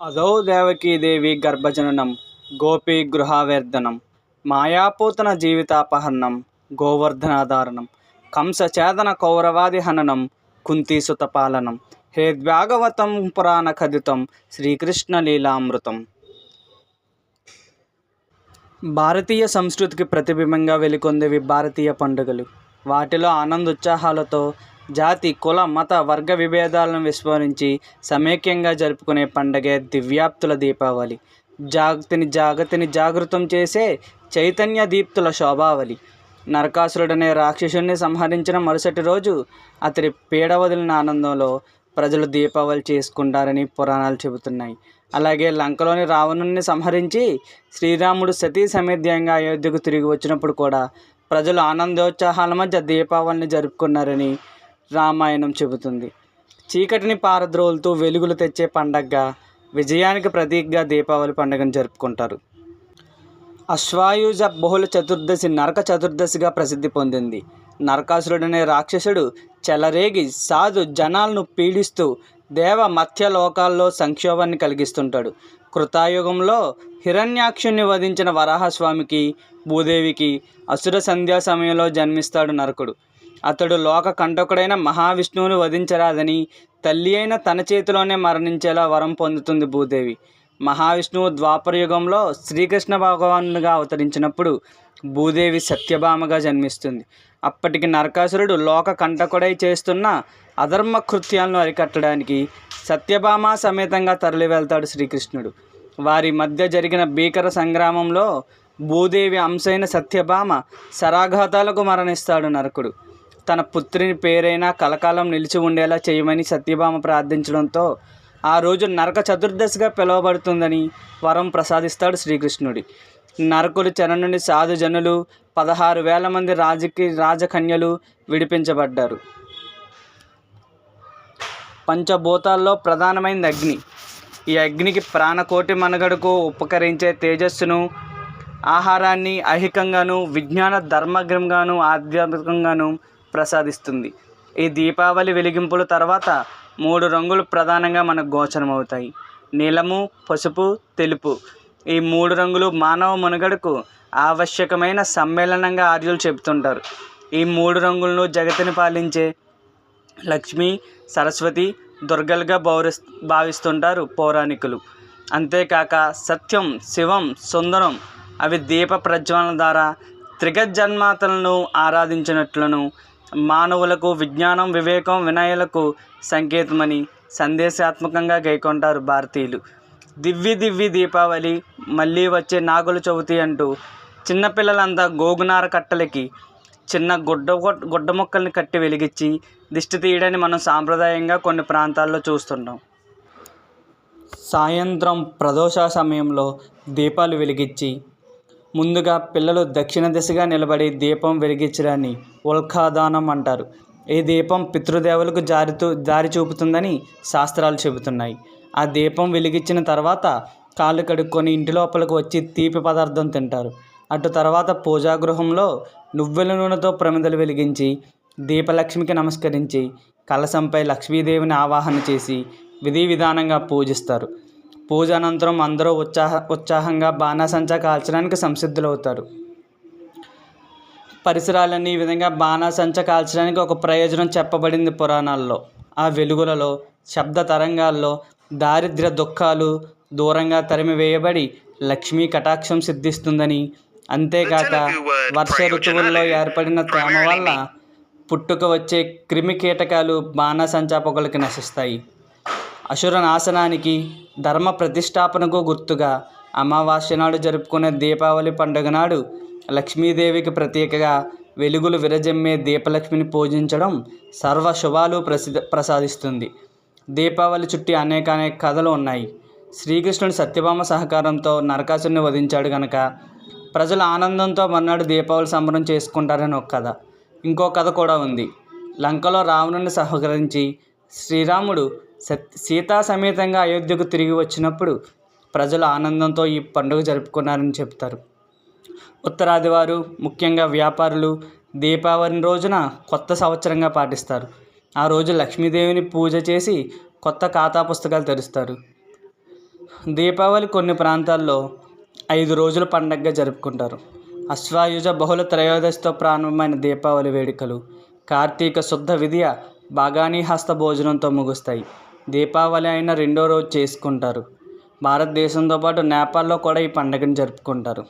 అదో దేవకీదేవి గర్భజననం గోపీ గృహావేర్ధనం మాయాపూతన జీవితాపహరణం గోవర్ధనాధారణం కంసచేదన కౌరవాది హననం కుంతీసుత పాలనం హేద్భాగవతం పురాణ కథితం శ్రీకృష్ణ లీలామృతం. భారతీయ సంస్కృతికి ప్రతిబింబంగా వెలుకొందేవి భారతీయ పండుగలు. వాటిలో ఆనందోత్సాహాలతో జాతి కుల మత వర్గ విభేదాలను విస్మరించి సమైక్యంగా జరుపుకునే పండగే దివ్యాప్తుల దీపావళి. జాగతిని జాగతిని జాగృతం చేసే చైతన్య దీప్తుల శోభావళి. నరకాసురుడనే రాక్షసుడిని సంహరించిన మరుసటి రోజు అతడి పీడ వదిలిన ఆనందంలో ప్రజలు దీపావళి చేసుకుంటారని పురాణాలు చెబుతున్నాయి. అలాగే లంకలోని రావణుని సంహరించి శ్రీరాముడు సతీ సమేధ్యంగా అయోధ్యకు తిరిగి వచ్చినప్పుడు కూడా ప్రజలు ఆనందోత్సాహాల మధ్య దీపావళిని జరుపుకున్నారని రామాయణం చెబుతుంది. చీకటిని పారద్రోలుతూ వెలుగులు తెచ్చే పండగగా విజయానికి ప్రతీకగా దీపావళి పండుగను జరుపుకుంటారు. అశ్వాయుజ బహుళ చతుర్దశి నరక చతుర్దశిగా ప్రసిద్ధి పొందింది. నరకాసురుడనే రాక్షసుడు చెలరేగి సాధు జనాలను పీడిస్తూ దేవ మత్స్య లోకాల్లో సంక్షోభాన్ని కలిగిస్తుంటాడు. కృతాయుగంలో హిరణ్యాక్షుణ్ణి వధించిన వరాహస్వామికి భూదేవికి అసుర సంధ్యా సమయంలో జన్మిస్తాడు నరకుడు. అతడు లోక కంటకుడైన మహావిష్ణువుని వధించరాదని తల్లి అయిన తన చేతిలోనే మరణించేలా వరం పొందుతుంది భూదేవి. మహావిష్ణువు ద్వాపర యుగంలో శ్రీకృష్ణ భగవానుగా అవతరించినప్పుడు భూదేవి సత్యభామగా జన్మిస్తుంది. అప్పటికి నరకాసురుడు లోక కంటకుడై చేస్తున్న అధర్మ కృత్యాలను అరికట్టడానికి సత్యభామ సమేతంగా తరలి వెళ్తాడు శ్రీకృష్ణుడు. వారి మధ్య జరిగిన భీకర సంగ్రామంలో భూదేవి అంశైన సత్యభామ శరాఘాతాలకు మరణిస్తాడు నరకుడు. తన పుత్రిని పేరైనా కలకాలం నిలిచి ఉండేలా చేయమని సత్యభామ ప్రార్థించడంతో ఆ రోజు నరక చతుర్దశిగా పిలువబడుతుందని వరం ప్రసాదిస్తాడు శ్రీకృష్ణుడి. నరకుడి చెర నుండి సాధుజనులు పదహారు వేల మంది రాజకి రాజకన్యలు విడిపించబడ్డారు. పంచభూతాల్లో ప్రధానమైనది అగ్ని. ఈ అగ్నికి ప్రాణకోటి మనగడకు ఉపకరించే తేజస్సును ఆహారాన్ని ఐహికంగాను విజ్ఞాన ధర్మగ్రంగాను ఆధ్యాత్మికంగాను ప్రసాదిస్తుంది. ఈ దీపావళి వెలిగింపుల తర్వాత మూడు రంగులు ప్రధానంగా మనకు గోచరమవుతాయి. నీలము పసుపు తెలుపు. ఈ మూడు రంగులు మానవ మనుగడకు ఆవశ్యకమైన సమ్మేళనంగా ఆర్యులు చెబుతుంటారు. ఈ మూడు రంగులను జగతిని పాలించే లక్ష్మి సరస్వతి దుర్గలుగా భావిస్ భావిస్తుంటారు పౌరాణికులు. అంతేకాక సత్యం శివం సుందరం అవి దీప ప్రజ్వలన ద్వారా త్రిగజన్మాతలను ఆరాధించినట్లను మానవులకు విజ్ఞానం వివేకం వినయాలకు సంకేతమని సందేశాత్మకంగా గైకొంటారు భారతీయులు. దివ్వి దివ్వి దీపావళి మళ్ళీ వచ్చే నాగుల చవితి అంటూ చిన్నపిల్లలంతా గోగునార కట్టలకి చిన్న గుడ్డ గుడ్డ మొక్కల్ని కట్టి వెలిగించి దిష్టి తీయడాన్ని మనం సాంప్రదాయంగా కొన్ని ప్రాంతాల్లో చూస్తున్నాం సాయంత్రం ప్రదోష సమయంలో దీపాలు వెలిగించి ముందుగా పిల్లలు దక్షిణ దిశగా నిలబడి దీపం వెలిగించడాన్ని ఉల్కాదానం అంటారు. ఈ దీపం పితృదేవులకు జారితూ దారి చూపుతుందని శాస్త్రాలు చెబుతున్నాయి. ఆ దీపం వెలిగించిన తర్వాత కాళ్ళు కడుక్కొని ఇంటి లోపలికి వచ్చి తీపి పదార్థం తింటారు. అటు తర్వాత పూజాగృహంలో నువ్వుల నూనెతో ప్రమిదలు వెలిగించి దీపలక్ష్మికి నమస్కరించి కలశంపై లక్ష్మీదేవిని ఆవాహన చేసి విధి విధానంగా పూజిస్తారు. పూజ అనంతరం అందరూ ఉత్సాహ ఉత్సాహంగా బాణాసంచా కాల్చడానికి సంసిద్ధులవుతారు. పరిసరాలన్నీ ఈ విధంగా బాణాసంచా కాల్చడానికి ఒక ప్రయోజనం చెప్పబడింది పురాణాల్లో. ఆ వెలుగులలో శబ్ద తరంగాల్లో దారిద్ర్య దుఃఖాలు దూరంగా తరిమి వేయబడి లక్ష్మీ కటాక్షం సిద్ధిస్తుందని అంతేకాక వర్ష ఋతువుల్లో ఏర్పడిన తేమ వల్ల పుట్టుక వచ్చే క్రిమి కీటకాలు బాణాసంచా పొగలకి నశిస్తాయి. అసుర నాశనానికి ధర్మ ప్రతిష్టాపనకు గుర్తుగా అమావాస్య నాడు జరుపుకునే దీపావళి పండుగ నాడు లక్ష్మీదేవికి ప్రత్యేకగా వెలుగులు విరజమ్మే దీపలక్ష్మిని పూజించడం సర్వ శుభాలు ప్రసిద్ధ ప్రసాదిస్తుంది. దీపావళి చుట్టి అనేక అనేక కథలు ఉన్నాయి. శ్రీకృష్ణుడు సత్యభామ సహకారంతో నరకాసుని వధించాడు కనుక ప్రజలు ఆనందంతో మర్నాడు దీపావళి సంబరం చేసుకుంటారని ఒక కథ. ఇంకో కథ కూడా ఉంది. లంకలో రావణుని సహకరించి శ్రీరాముడు సత్ సీతా సమేతంగా అయోధ్యకు తిరిగి వచ్చినప్పుడు ప్రజలు ఆనందంతో ఈ పండుగ జరుపుకున్నారని చెప్తారు. ఉత్తరాది వారు ముఖ్యంగా వ్యాపారులు దీపావళి రోజున కొత్త సంవత్సరంగా పాటిస్తారు. ఆ రోజు లక్ష్మీదేవిని పూజ చేసి కొత్త ఖాతా పుస్తకాలు తెరుస్తారు. దీపావళి కొన్ని ప్రాంతాల్లో ఐదు రోజుల పండగగా జరుపుకుంటారు. అశ్వాయుజ బహుళ త్రయోదశితో ప్రారంభమైన దీపావళి వేడుకలు కార్తీక శుద్ధ విధియ బాగాని హస్త భోజనంతో ముగుస్తాయి. దీపావళి అయిన రెండో రోజు చేసుకుంటారు. భారతదేశంతో పాటు నేపాల్లో కూడా ఈ పండుగను జరుపుకుంటారు.